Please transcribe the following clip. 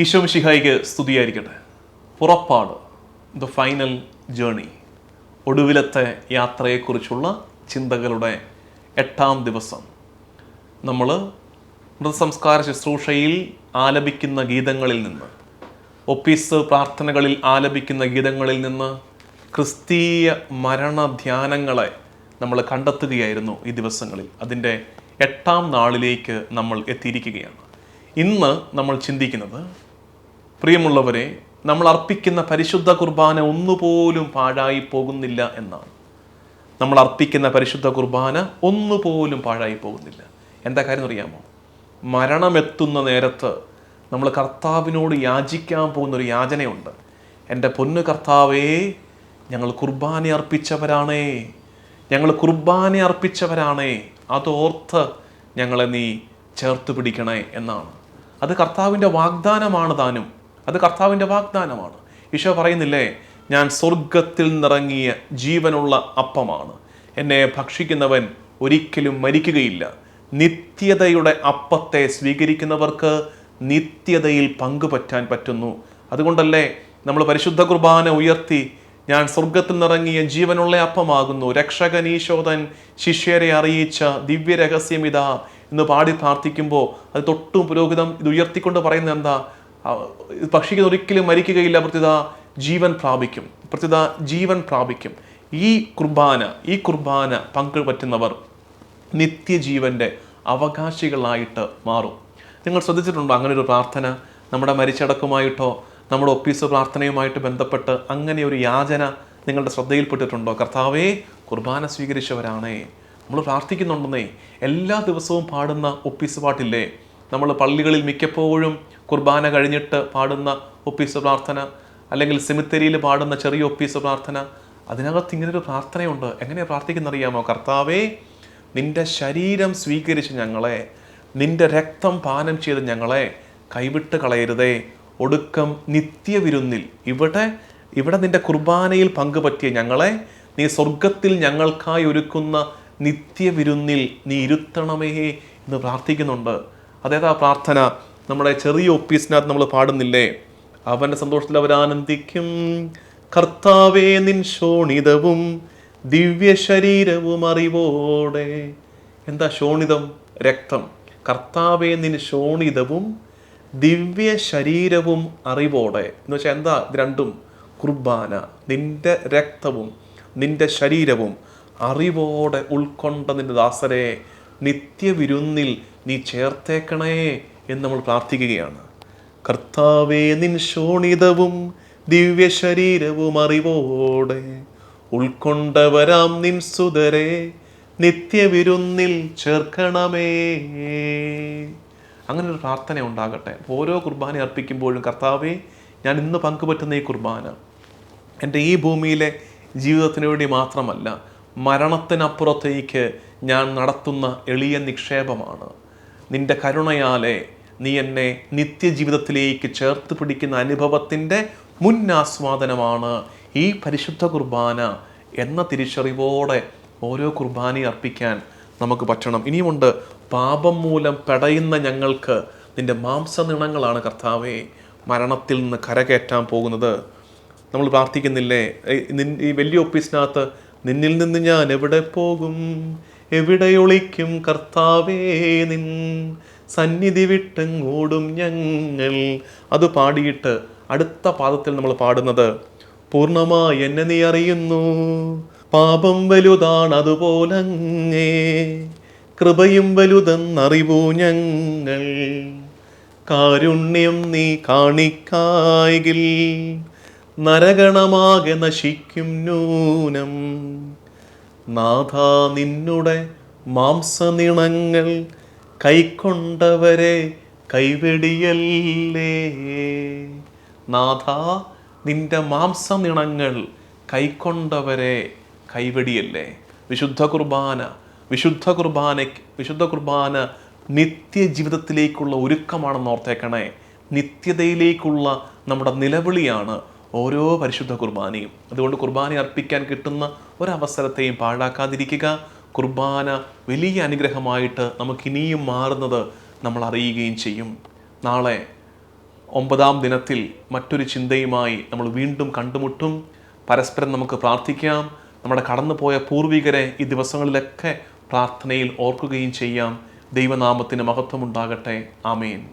ഈശോ മിഷിഹായിക്ക് സ്തുതിയായിരിക്കട്ടെ. പുറപ്പാട് the final journey ഒടുവിലത്തെ യാത്രയെക്കുറിച്ചുള്ള ചിന്തകളുടെ എട്ടാം ദിവസം. നമ്മൾ മൃതസംസ്കാര ശുശ്രൂഷയിൽ ആലപിക്കുന്ന ഗീതങ്ങളിൽ നിന്ന് ഒപ്പീസ് പ്രാർത്ഥനകളിൽ ആലപിക്കുന്ന ഗീതങ്ങളിൽ നിന്ന് ക്രിസ്തീയ മരണധ്യാനങ്ങളെ നമ്മൾ കണ്ടെത്തുകയായിരുന്നു ഈ ദിവസങ്ങളിൽ. അതിന്റെ എട്ടാം നാളിലേക്ക് നമ്മൾ എത്തിയിരിക്കുകയാണ്. ഇന്ന് നമ്മൾ ചിന്തിക്കുന്നത് പ്രിയമുള്ളവരെ നമ്മൾ അർപ്പിക്കുന്ന പരിശുദ്ധ കുർബാന ഒന്നുപോലും പാഴായി പോകുന്നില്ല എന്നാണ്. നമ്മൾ അർപ്പിക്കുന്ന പരിശുദ്ധ കുർബാന ഒന്നുപോലും പാഴായി പോകുന്നില്ല. എന്താ കാര്യം അറിയാമോ മരണമെത്തുന്ന നേരത്ത് നമ്മൾ കർത്താവിനോട് യാചിക്കാൻ പോകുന്ന ഒരു യാചനയുണ്ട്. എന്റെ പൊന്നു കർത്താവേ ഞങ്ങൾ കുർബാന അർപ്പിച്ചവരാണേ. ഞങ്ങൾ കുർബാന അർപ്പിച്ചവരാണേ. അതോർത്ത് ഞങ്ങളെ നീ ചേർത്ത് പിടിക്കണേ എന്നാണ്. അത് കർത്താവിന്റെ വാഗ്ദാനമാണ് താനും. അത് കർത്താവിന്റെ വാഗ്ദാനമാണ്. ഈശോ പറയുന്നില്ലേ ഞാൻ സ്വർഗത്തിൽ നിറങ്ങിയ ജീവനുള്ള അപ്പമാണ്. എന്നെ ഭക്ഷിക്കുന്നവൻ ഒരിക്കലും മരിക്കുകയില്ല. നിത്യതയുടെ അപ്പത്തെ സ്വീകരിക്കുന്നവർക്ക് നിത്യതയിൽ പങ്കുപറ്റാൻ പറ്റുന്നു. അതുകൊണ്ടല്ലേ നമ്മൾ പരിശുദ്ധ കുർബാന ഉയർത്തി ഞാൻ സ്വർഗത്തിൽ നിറങ്ങിയ ജീവനുള്ള അപ്പമാകുന്നു. രക്ഷകൻ ഈശോധൻ ശിഷ്യരെ അറിയിച്ച ദിവ്യ ഇതാ. എന്ന് പാടി പ്രാർത്ഥിക്കുമ്പോൾ അത് തൊട്ടും പുരോഹിതം ഇത് ഉയർത്തിക്കൊണ്ട് പറയുന്നത് എന്താ? ഭക്ഷിക്കുന്ന ഒരിക്കലും മരിക്കുകയില്ല. പ്രത്യുത ജീവൻ പ്രാപിക്കും. പ്രത്യുത ജീവൻ പ്രാപിക്കും. ഈ കുർബാന ഈ കുർബാന പങ്കുപറ്റുന്നവർ നിത്യജീവന്റെ അവകാശികളായിട്ട് മാറും. നിങ്ങൾ ശ്രദ്ധിച്ചിട്ടുണ്ടോ അങ്ങനെ ഒരു പ്രാർത്ഥന? നമ്മുടെ മരിച്ചടക്കുമായിട്ടോ നമ്മുടെ ഒപ്പീസ് പ്രാർത്ഥനയുമായിട്ട് ബന്ധപ്പെട്ട് അങ്ങനെ ഒരു യാചന നിങ്ങളുടെ ശ്രദ്ധയിൽപ്പെട്ടിട്ടുണ്ടോ? കർത്താവേ കുർബാന സ്വീകരിച്ചവരാണേ. നമ്മൾ പ്രാർത്ഥിക്കുന്നുണ്ടെന്നേ. എല്ലാ ദിവസവും പാടുന്ന ഒപ്പീസ് പാട്ടില്ലേ? നമ്മൾ പള്ളികളിൽ മിക്കപ്പോഴും കുർബാന കഴിഞ്ഞിട്ട് പാടുന്ന ഒപ്പീസ് പ്രാർത്ഥന അല്ലെങ്കിൽ സെമിത്തേരിയിൽ പാടുന്ന ചെറിയ ഒപ്പീസ് പ്രാർത്ഥന അതിനകത്ത് ഇങ്ങനൊരു പ്രാർത്ഥനയുണ്ട്. എങ്ങനെയാണ് പ്രാർത്ഥിക്കുന്നറിയാമോ? കർത്താവേ നിന്റെ ശരീരം സ്വീകരിച്ച് ഞങ്ങളെ നിന്റെ രക്തം പാനം ചെയ്ത് ഞങ്ങളെ കൈവിട്ട് കളയരുതേ. ഒടുക്കം നിത്യവിരുന്നിൽ ഇവിടെ ഇവിടെ നിന്റെ കുർബാനയിൽ പങ്കുപറ്റിയ ഞങ്ങളെ നീ സ്വർഗത്തിൽ ഞങ്ങൾക്കായി ഒരുക്കുന്ന നിത്യവിരുന്നിൽ നീ ഇരുത്തണമേ എന്ന് പ്രാർത്ഥിക്കുന്നുണ്ട്. അതേതാ പ്രാർത്ഥന? നമ്മുടെ ചെറിയ ഒപ്പീസിനകത്ത് നമ്മൾ പാടുന്നില്ലേ? അവന്റെ സന്തോഷത്തിൽ അവരാനന്ദിക്കും കർത്താവേ നിൻ ശോണിതവും ദിവ്യ ശരീരവും അറിവോടെ. എന്താ ശോണിതം രക്തം. കർത്താവേ നിൻ ശോണിതവും ദിവ്യ ശരീരവും അറിവോടെ. എന്ന് വെച്ചാൽ എന്താ രണ്ടും? കുർബാന. നിന്റെ രക്തവും നിന്റെ ശരീരവും അറിവോടെ ഉൾക്കൊണ്ട നിന്റെ ദാസരെ നിത്യവിരുന്നിൽ നീ ചേർത്തേക്കണേ എന്ന് നമ്മൾ പ്രാർത്ഥിക്കുകയാണ്. കർത്താവേ നിൻ ശോണിതവും ദിവ്യ ശരീരവും അറിവോടെ ഉൾക്കൊണ്ടവരാം നിൻ സുതരെ നിത്യവിരുന്നിൽ ചേർക്കണമേ. അങ്ങനെ ഒരു പ്രാർത്ഥന ഉണ്ടാകട്ടെ. ഓരോ കുർബാന അർപ്പിക്കുമ്പോഴും കർത്താവേ ഞാൻ ഇന്ന് പങ്കുപറ്റുന്ന ഈ കുർബാന എന്റെ ഈ ഭൂമിയിലെ ജീവിതത്തിന് വേണ്ടി മാത്രമല്ല മരണത്തിനപ്പുറത്തേക്ക് ഞാൻ നടത്തുന്ന എളിയ നിക്ഷേപമാണ്. നിന്റെ കരുണയാലെ നീ എന്നെ നിത്യജീവിതത്തിലേക്ക് ചേർത്ത് പിടിക്കുന്ന അനുഭവത്തിന്റെ മുന്നാസ്വാദനമാണ് ഈ പരിശുദ്ധ കുർബാന എന്ന തിരിച്ചറിവോടെ ഓരോ കുർബാനയും അർപ്പിക്കാൻ നമുക്ക് പറ്റണം. ഇനിയുമുണ്ട് പാപം മൂലം പെടയുന്ന ഞങ്ങൾക്ക് നിന്റെ മാംസനിണങ്ങളാണ് കർത്താവെ. മരണത്തിൽ നിന്ന് കരകയറ്റാൻ പോകുന്നത്. നമ്മൾ പ്രാർത്ഥിക്കുന്നില്ലേ? ഈ വലിയ ഓഫീസിനകത്ത് നിന്നിൽ നിന്ന് ഞാൻ എവിടെ പോകും? എവിടെ ഒളിക്കും കർത്താവേ നിൻ സന്നിധി വിട്ടെങ്ങോടും ഞങ്ങൾ. അത് പാടിയിട്ട് അടുത്ത പാദത്തിൽ നമ്മൾ പാടുന്നത് പൂർണമായി എന്നെ നീ അറിയുന്നു. പാപം വലുതാണ് അതുപോലങ്ങേ. കൃപയും വലുതെന്നറിവൂ ഞങ്ങൾ. കാരുണ്യം നീ കാണിക്കായകിൽ. നരഗണമാകെ നശിക്കും നൂനം നാഥ നിന്നുടെ മാംസനിണങ്ങൾ കൈക്കൊണ്ടവരെ കൈവെടിയല്ലേ? നാഥ നിന്റെ മാംസനിണങ്ങൾ കൈക്കൊണ്ടവരെ കൈവെടിയല്ലേ? വിശുദ്ധ കുർബാന വിശുദ്ധ കുർബാന വിശുദ്ധ കുർബാന നിത്യജീവിതത്തിലേക്കുള്ള ഒരുക്കമാണെന്ന് ഓർത്തേക്കണേ. നിത്യതയിലേക്കുള്ള നമ്മുടെ നിലവിളിയാണ് ഓരോ പരിശുദ്ധ കുർബാനയും. അതുകൊണ്ട് കുർബാന അർപ്പിക്കാൻ കിട്ടുന്ന ഒരവസരത്തെയും പാഴാക്കാതിരിക്കുക. കുർബാന വലിയ അനുഗ്രഹമായിട്ട് നമുക്കിനിയും മാറുന്നത് നമ്മൾ അറിയുകയും ചെയ്യും. നാളെ ഒമ്പതാം ദിനത്തിൽ മറ്റൊരു ചിന്തയുമായി നമ്മൾ വീണ്ടും കണ്ടുമുട്ടും. പരസ്പരം നമുക്ക് പ്രാർത്ഥിക്കാം. നമ്മുടെ കടന്നുപോയ പൂർവികരെ ഈ ദിവസങ്ങളിലൊക്കെ പ്രാർത്ഥനയിൽ ഓർക്കുകയും ചെയ്യാം. ദൈവനാമത്തിന് മഹത്വമുണ്ടാകട്ടെ. ആമേൻ.